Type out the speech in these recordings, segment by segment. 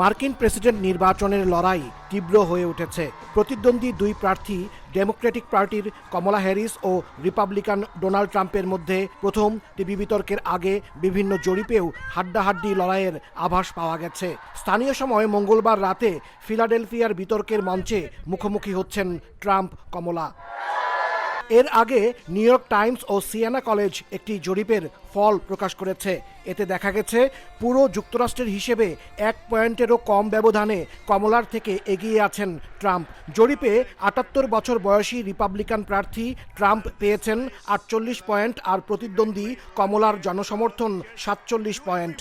মার্কিন প্রেসিডেন্ট নির্বাচনের লড়াই তীব্র হয়ে উঠেছে। প্রতিদ্বন্দ্বী দুই প্রার্থী ডেমোক্রেটিক পার্টির কমলা হ্যারিস ও রিপাবলিকান ডোনাল্ড ট্রাম্পের মধ্যে প্রথম টিভি বিতর্কের আগে বিভিন্ন জরিপেও হাড্ডাহাড্ডি লড়াইয়ের আভাস পাওয়া গেছে। স্থানীয় সময় মঙ্গলবার রাতে ফিলাডেলফিয়ার বিতর্কের মঞ্চে মুখোমুখি হচ্ছেন ট্রাম্প, কমলা। এর আগে নিউ ইয়র্ক টাইমস ও সিয়ানা কলেজ একটি জরিপের ফল প্রকাশ করেছে। এতে দেখা গেছে, পুরো যুক্তরাষ্ট্রের হিসেবে এক পয়েন্টেরও কম ব্যবধানে কমলার থেকে এগিয়ে আছেন ট্রাম্প। জরিপে আটাত্তর বছর বয়সী রিপাবলিকান প্রার্থী ট্রাম্প পেয়েছেন আটচল্লিশ পয়েন্ট আর প্রতিদ্বন্দ্বী কমলার জনসমর্থন সাতচল্লিশ পয়েন্ট।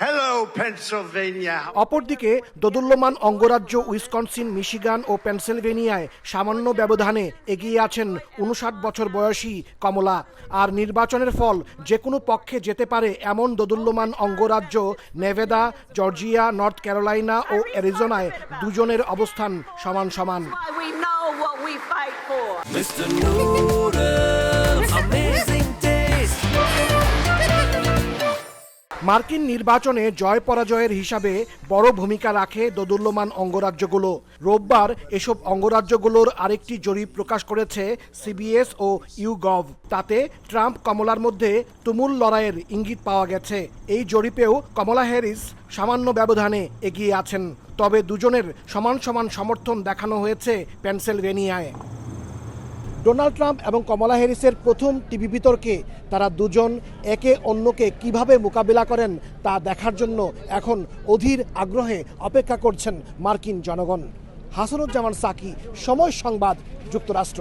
Hello, Pennsylvania. অপরদিকে দোদুল্যমান অঙ্গরাজ্য উইসকনসিন মিশিগান ও পেনসিলভেনিয়ায় সামান্য ব্যবধানে এগিয়ে আছেন উনষাট বছর বয়সী কমলা আর নির্বাচনের ফল যে কোনো পক্ষে যেতে পারে এমন দোদুল্যমান অঙ্গরাজ্য নেভেদা জর্জিয়া নর্থ ক্যারোলাইনা ও অ্যারিজোনায় দুজনের অবস্থান সমান সমান. Mr. মার্কিন নির্বাচনে জয় পরাজয়ের হিসাবে বড় ভূমিকা রাখে দোদুল্যমান অঙ্গরাজ্যগুলো। রোববার এসব অঙ্গরাজ্যগুলোর আরেকটি জরিপ প্রকাশ করেছে সিবিএস ও ইউগভ। তাতে ট্রাম্প কমলার মধ্যে তুমুল লড়াইয়ের ইঙ্গিত পাওয়া গেছে। এই জরিপেও কমলা হ্যারিস সামান্য ব্যবধানে এগিয়ে আছেন। তবে দুজনের সমান সমান সমর্থন দেখানো হয়েছে পেনসিলভেনিয়ায়। ডোনাল্ড ট্রাম্প এবং কমলা হ্যারিসের প্রথম টিভি বিতর্কে তারা দুজন একে অন্যকে কীভাবে মোকাবিলা করেন তা দেখার জন্য এখন অধীর আগ্রহে অপেক্ষা করছেন মার্কিন জনগণ। হাসানুজ্জামান সাকি, সময় সংবাদ, যুক্তরাষ্ট্র।